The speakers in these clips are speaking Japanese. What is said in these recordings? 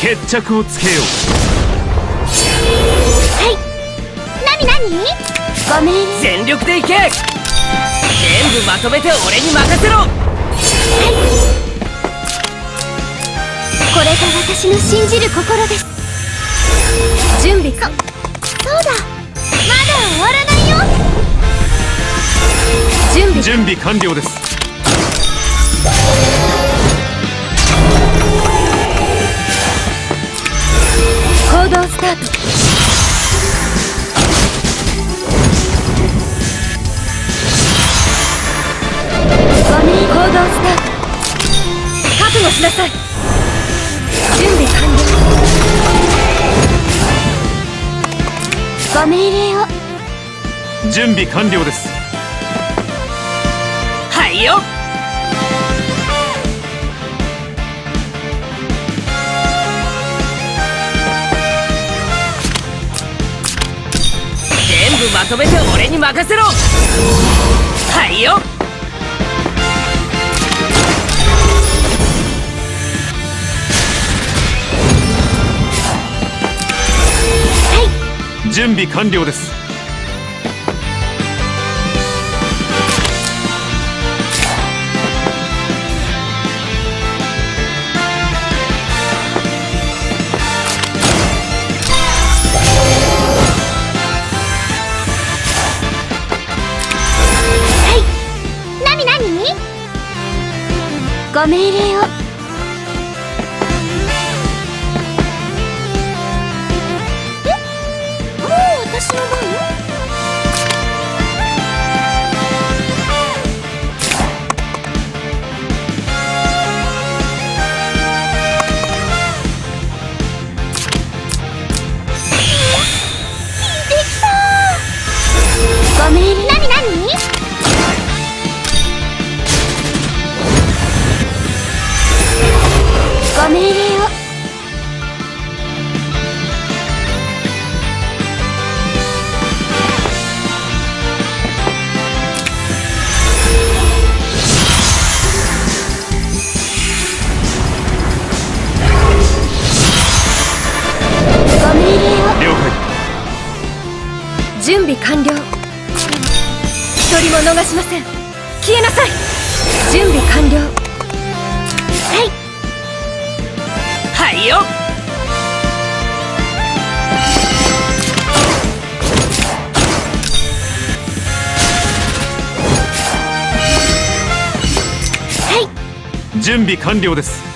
決着をつけよう。はい。何何？ご命令全力でいけ。全部まとめて俺に任せろ。これが私の信じる心です。準備。かそうだ。まだ終わらないよ。準備。準備完了です覚悟しなさい。準備完了。ご命令を。準備完了です。はいよ。全部まとめて俺に任せろ。はいよ準備完了です。はい。何何？ご命令を。逃しません。消えなさい。準備完了。はい。はいよ。はい。準備完了です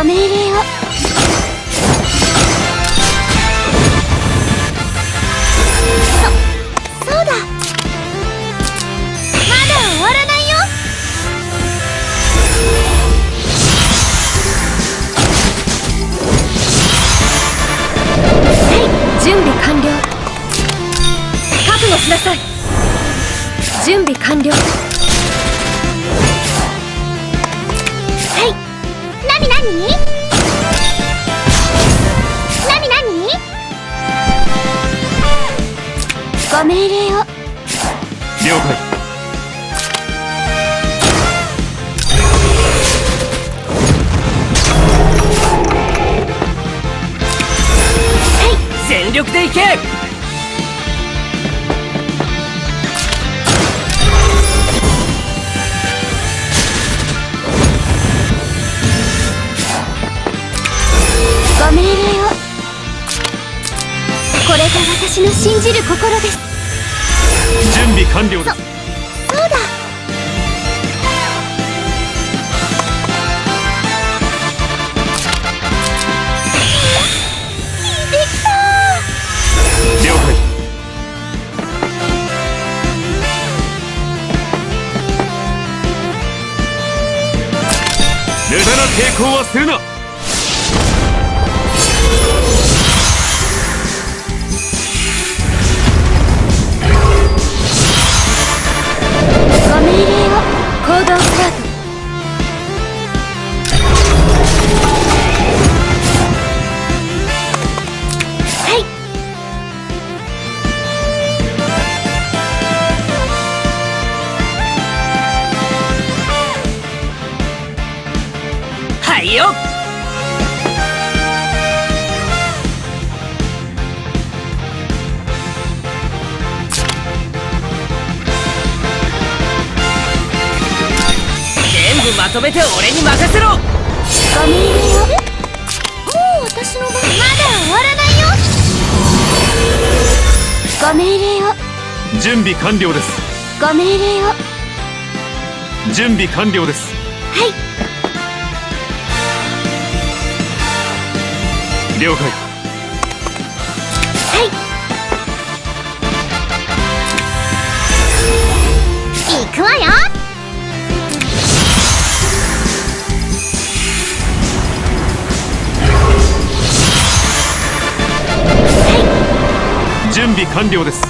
ご命令を。そそうだ。まだ終わらないよ。はい準備完了。覚悟しなさい。準備完了。何？何何？何ご命令を。了解。じる心です。準備完了ですそうだ。無駄な抵抗はするなよ。まとめて俺に任せろ。よもう私の番。まだ終わらないよ。ご命令を。準備完了です。ご命令を。準備完了です。はい。了解。はい。行くわよ。準備完了です。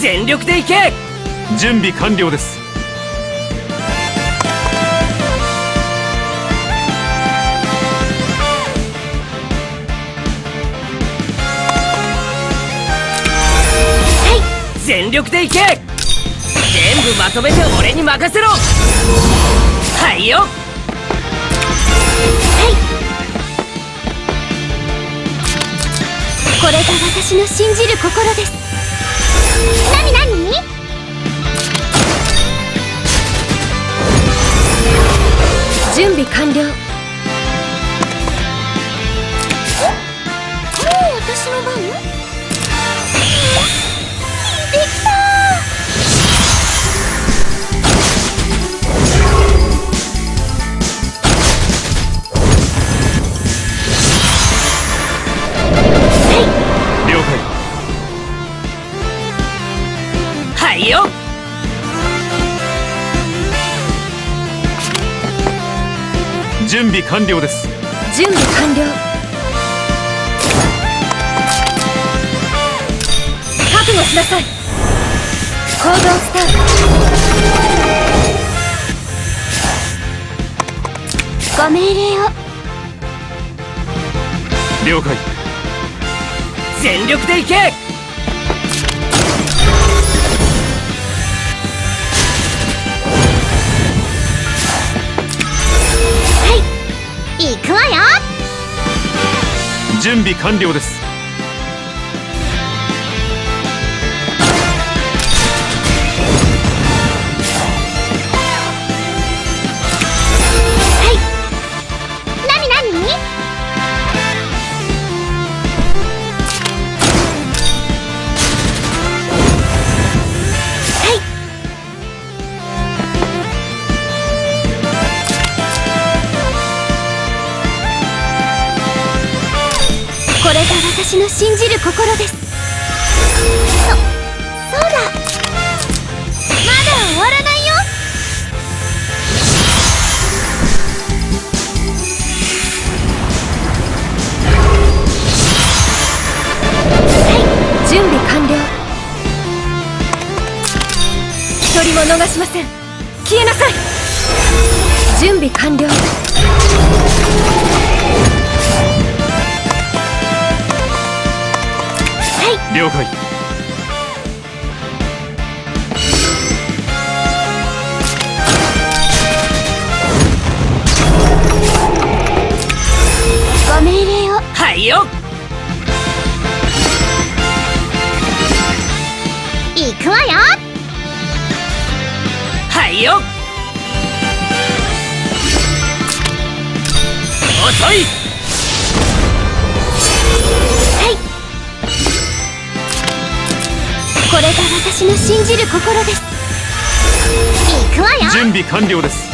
全力でいけ。準備完了です全力でいけ！全部まとめて俺に任せろ！はいよ！これが私の信じる心です。なになに？準備完了。準備完了です。準備完了。覚悟しなさい。行動スタート。ご命令を。了解。全力でいけ行くわよ。準備完了です。逃しません。消えなさい。準備完了。はい。了解。ご命令を。はいよ。行くわよ。はいよ。遅い。はい。これが私の信じる心です。行くわよ。準備完了です。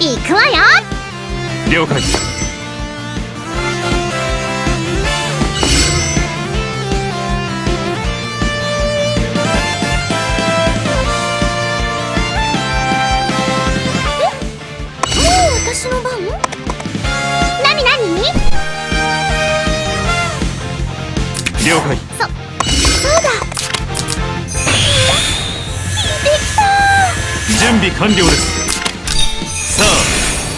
行くわよ。了解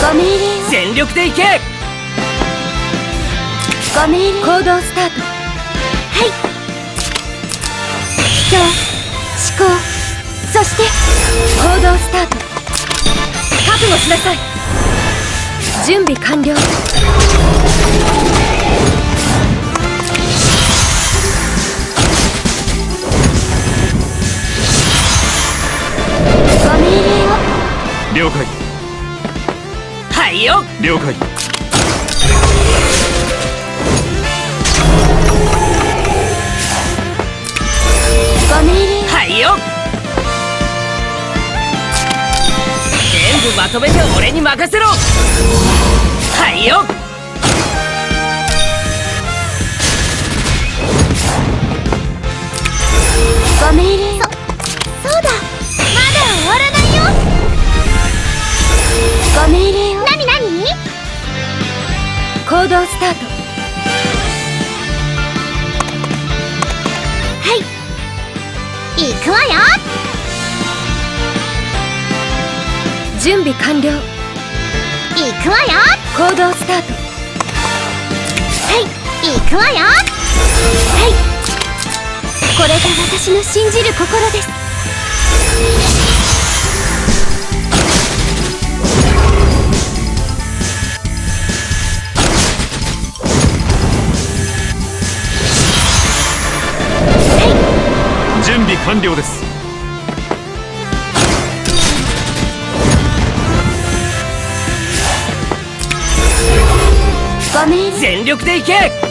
ご命令を。全力でいけ。ご命令行動スタート。はい。人思考そして行動スタート。覚悟しなさい。準備完了了解。ご命令はいよ。全部まとめて俺に任せろ。はいよ。ご命令そそうだ。まだ終わらないよ。ご命令をなになに行動スタート。はい。行くわよ。準備完了。行くわよ。行動スタート。はい。行くわよ。はい。これが私の信じる心です完了です。全力でいけ